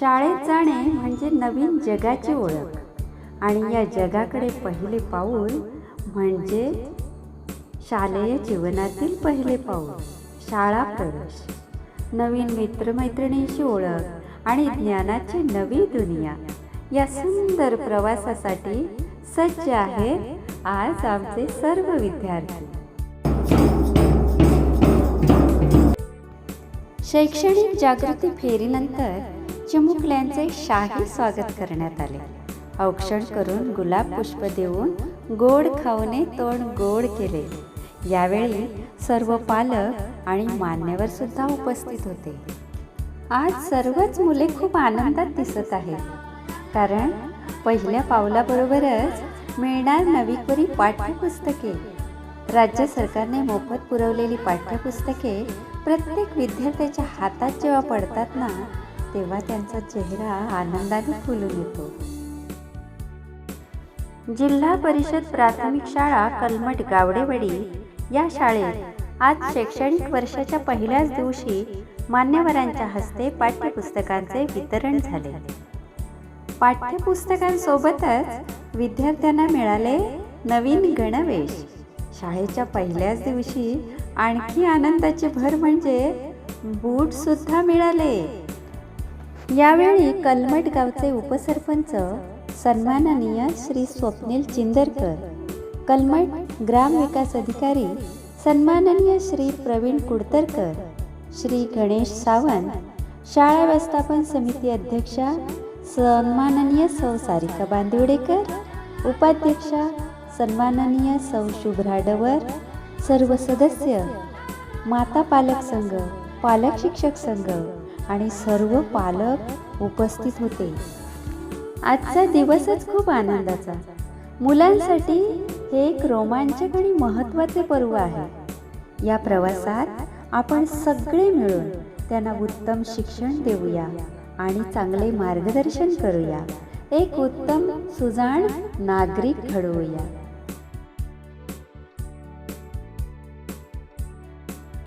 शाळेत जाणे म्हणजे नवीन जगाची ओळख. आणि या जगाकडे पहिले पाऊल म्हणजे शालेय जीवनातील पहिले पाऊल शाळा प्रवेश. नवीन मित्रमैत्रिणींशी ओळख आणि ज्ञानाची नवी दुनिया. या सुंदर प्रवासासाठी सज्ज आहेत आज आमचे सर्व विद्यार्थी. शैक्षणिक जागृती फेरीनंतर चिमुकल्यांचे शाही स्वागत करण्यात आले. औक्षण करून गुलाब पुष्प देऊन गोड खाऊने तोंड गोड केले. यावेळी सर्व पालक आणि मान्यवर सुद्धा उपस्थित होते. आज सर्वच मुले खूप आनंदात दिसत आहेत. कारण पहिल्या पावलाबरोबरच मिळणार नवीकरी पाठ्यपुस्तके. राज्य सरकारने मोफत पुरवलेली पाठ्यपुस्तके प्रत्येक विद्यार्थ्याच्या हातात जेव्हा पडतात ना तेव्हा त्यांचा चेहरा आनंदाने फुलून येतो जिल्हा परिषद प्राथमिक शाळा कलमट गावडेवाडी या शाळेत आज शैक्षणिक वर्षाच्या पहिल्याच दिवशी मान्यवरांच्या हस्ते पाठ्यपुस्तकांचे वितरण झाले. पाठ्यपुस्तकांसोबतच विद्यार्थ्यांना मिळाले नवीन गणवेश. शाळेच्या पहिल्याच दिवशी आणखी आनंदाची भर म्हणजे बूट सुद्धा मिळाले. यावेळी कलमट गावचे उपसरपंच सन्माननीय श्री स्वप्नील चिंदरकर कलमट ग्रामविकास अधिकारी सन्माननीय श्री प्रवीण कुडतरकर श्री गणेश सावंत शाळा व्यवस्थापन समिती अध्यक्षा सन्माननीय सौ सारिका बांदिवडेकर उपाध्यक्षा सन्माननीय सौ शुभ्रा डवर सर्व सदस्य माता पालक संघ पालक शिक्षक संघ आणि सर्व पालक उपस्थित होते. आजचा दिवसच खूप आनंदाचा. मुलांसाठी हे एक रोमांचक आणि महत्त्वाचे पर्व आहे. या प्रवासात आपण सगळे मिळून त्यांना उत्तम शिक्षण देऊया आणि चांगले मार्गदर्शन करूया. एक उत्तम सुजाण नागरिक घडवूया.